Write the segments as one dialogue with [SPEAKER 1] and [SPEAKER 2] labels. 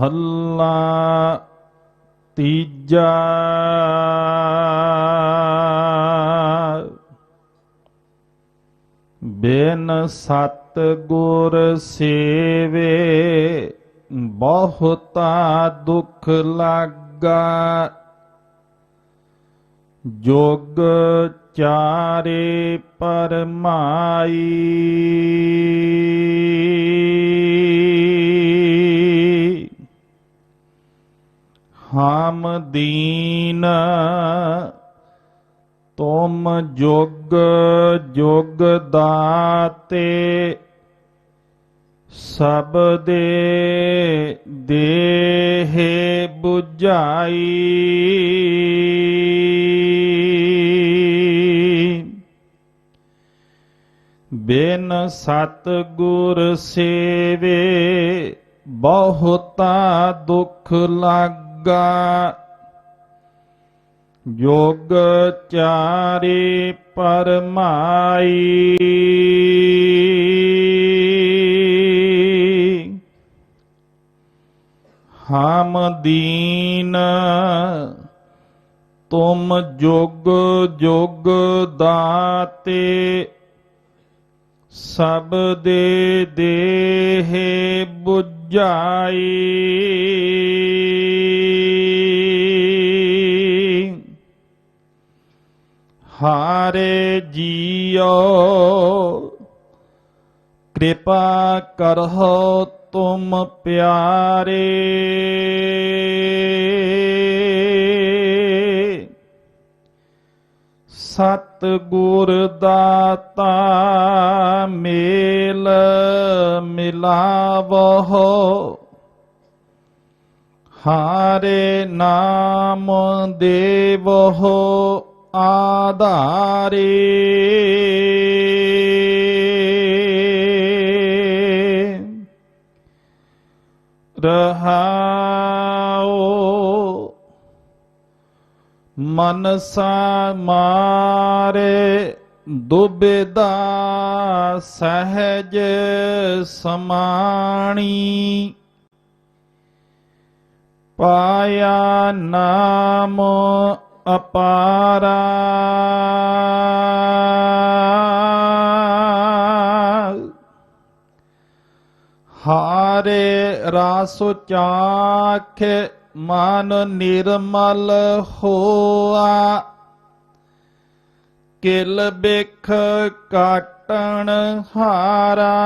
[SPEAKER 1] ਮਹੱਲਾ ਤੀਜਾ। ਬੇਨ ਸਤ ਗੁਰ ਸੇਵੇ ਬਹੁਤਾ ਦੁਖ ਲੱਗਾ। ਜੋਗ ਚਾਰੇ ਪਰਮਾਈ। ਹਮ ਦੀਨ ਤੁਮ ਜੁਗ ਜੁਗ ਦਾਤੇ ਸਭ ਦੇ ਦੇਹ 부ਝਾਈ ਬਿਨ ਸਤ ਗੁਰ ਸੇਵੇ ਬਹੁਤਾ ਦੁਖ ਲੱਗ ਜੋਗ ਚਾਰੇ ਪਰਮਾਈ। ਹਮ ਦੀਨ ਤੁਮ ਜੁਗ ਜੁਗ ਦਾਤੇ ਸਭ ਦੇ ਦੇਹ 부 ਹਾਰੇ ਜੀਓ। ਕਿਰਪਾ ਕਰਹੁ ਤੁਮ ਪਿਆਰੇ। ਸਤ ਗੁਰ ਦਾਤਾ ਮੇਲ ਮਿਲਾਵਹੁ। ਹਾਰੇ ਨਾਮ ਦੇਵਹੁ। ਆਧਾਰੇ। ਰਹਾਉ ਮਨਸਾ ਮਾਰੇ ਦੁਬਿਦਾ ਸਹਿਜ ਸਮਾਣੀ। ਪਾਇਆ ਨਾਮ ਅਪਾਰਾ। ਹਾਰੇ ਰਾਸੋ ਚਾਖ ਮਨ ਨਿਰਮਲ ਹੋਆ। ਕਿਲ ਬਿਖ ਕਾਟਣ ਹਾਰਾ।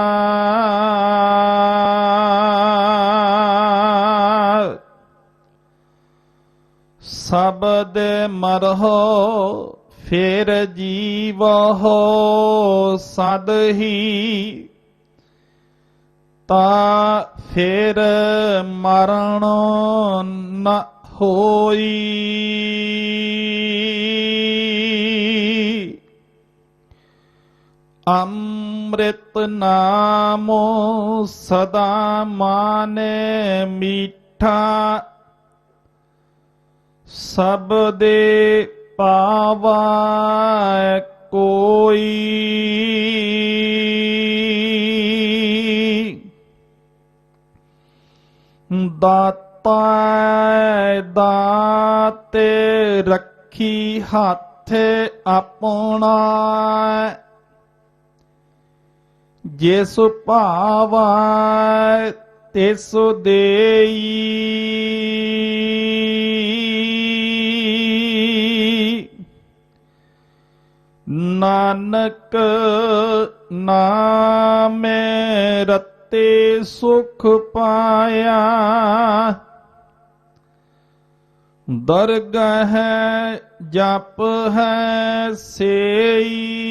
[SPEAKER 1] ਸਬਦ ਮਰਹੁ, ਫੇਰ ਜੀਵਹੁ, ਸਦ ਹੀ। ਤਾ ਫੇਰ ਮਰਨ ਨ ਹੋਈ। ਅੰਮ੍ਰਿਤ ਨਾਮੋ ਸਦਾ ਮਾਨੇ ਮੀਠਾ ਸਭ ਦੇ ਪਾਵਾ ਕੋਈ। ਦਾਤਾ ਦਾਤੇ ਰੱਖੀ ਹੱਥ ਆਪਣਾ ਜਿਸ ਭਾਵਾ ਤਿਸ ਦੇਈ। ਨਾਨਕ ਨਾਮੇ ਰਤੇ ਸੁਖ ਪਾਇਆ। ਦਰਗਹ ਜਪ ਹੈ ਸੇਈ।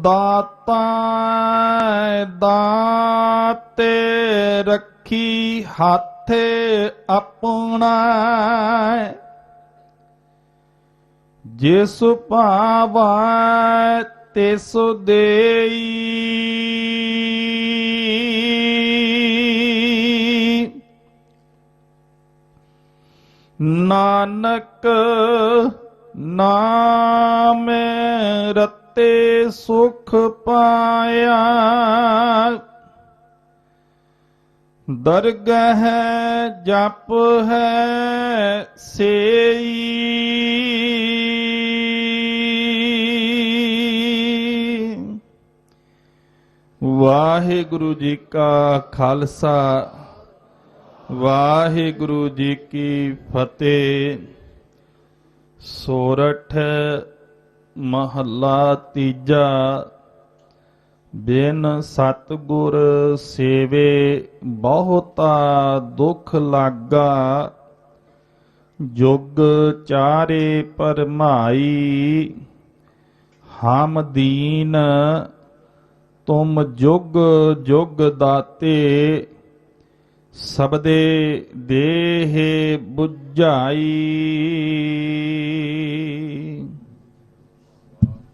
[SPEAKER 1] ਦਾਤਾ ਦਾਤੇ ਰੱਖੀ ਹੱਥ ਆਪਣਾ ਜਿਸ ਭਾਵਾ ਤਿਸ ਦੇਈ। ਨਾਨਕ ਨਾਮ ਰਤੇ ਸੁਖ ਪਾਇਆ। ਦਰਗਹ ਜਪ ਹੈ ਸੇਈ ਵਾਹਿਗੁਰੂ ਜੀ ਕਾ ਖਾਲਸਾ ਵਾਹਿਗੁਰੂ ਜੀ ਕੀ ਫਤਿਹ ਸੋਰਠ ਮਹੱਲਾ ਤੀਜਾ ਬਿਨ ਸਤਗੁਰ ਸੇਵੇ ਬਹੁਤਾ ਦੁੱਖ ਲਾਗਾ, ਜੁਗ ਚਾਰੇ ਪਰਮਾਈ ਹਮ ਦੀਨ ਤੁਮ ਜੁਗ ਜੁਗ ਦਾਤੇ, ਸਬਦੇ ਦੇਹ 부ਝਾਈ